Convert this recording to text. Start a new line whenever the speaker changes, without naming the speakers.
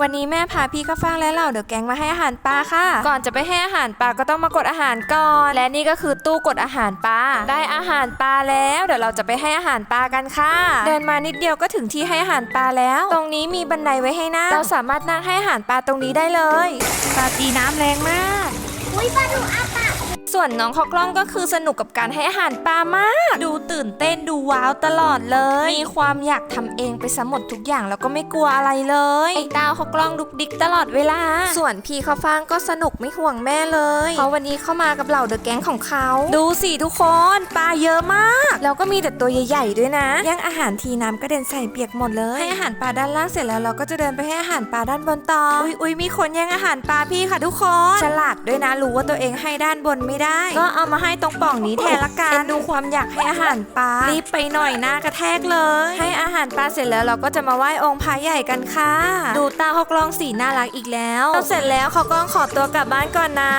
วันนี้แม่พาพี่ข้าวฟ่างและเหล่าเดอะแก๊งมาให้อาหารปลาค่ะ ก่อนจะไปให้อาหารปลาก็ต้องมากดอาหารก่อน และนี่ก็คือตู้กดอาหารปลา ได้อาหารปลาแล้ว เดี๋ยวเราจะไปให้อาหารปลากันค่ะ เดินมานิดเดียวก็ถึงที่ให้อาหารปลาแล้ว ตรงนี้มีบันไดไว้ให้นั่ง เราสามารถนั่งให้อาหารปลาตรงนี้ได้เลย ปลาตีน้ำแรงมาก
อุ้ยปลาดุกอาปาก
ส่วนน้องข้าวกล้องก็คือสนุกกับการให้อาหารปลามาก ดูตื่นเต้นดูว้าวตลอดเลย มีความอยากทำเองไปซะหมดทุกอย่างแล้วก็ไม่กลัวอะไรเลยไอ้ดาวข้าวกล้องดุกดิกตลอดเวลา ส่วนพี่ข้าวฟ่างก็สนุกไม่ห่วงแม่เลยเพราะวันนี้เข้ามากับเหล่าเดอะแก๊งของเขา ดูสิทุกคนปลาเยอะมาก แล้วก็มีแต่ตัวใหญ่ๆด้วยนะย่างอาหารทีน้ำกระเด็นใส่เปียกหมดเลย ให้อาหารปลาด้านล่างเสร็จแล้วเราก็จะเดินไปให้อาหารปลาด้านบนต่ออุ๊ยอุ๊ยมีคนแย่งอาหารปลาพี่ค่ะทุกคน ฉลาดด้วยนะรู้ว่าตัวเองให้ด้านบนไม่ได้ก็เอามาให้ตรงปล่องนี้แทนละกันดูความอยากให้อาหารปลารีบไปหน่อยหน้ากระแทกเลย ให้อาหารปลาเสร็จแล้วเราก็จะมาไหว้องค์พระใหญ่กันค่ะ ดูตาเขากลองสีน่ารักอีกแล้วเสร็จแล้วเขากล้องขอตัวกลับบ้านก่อนนะ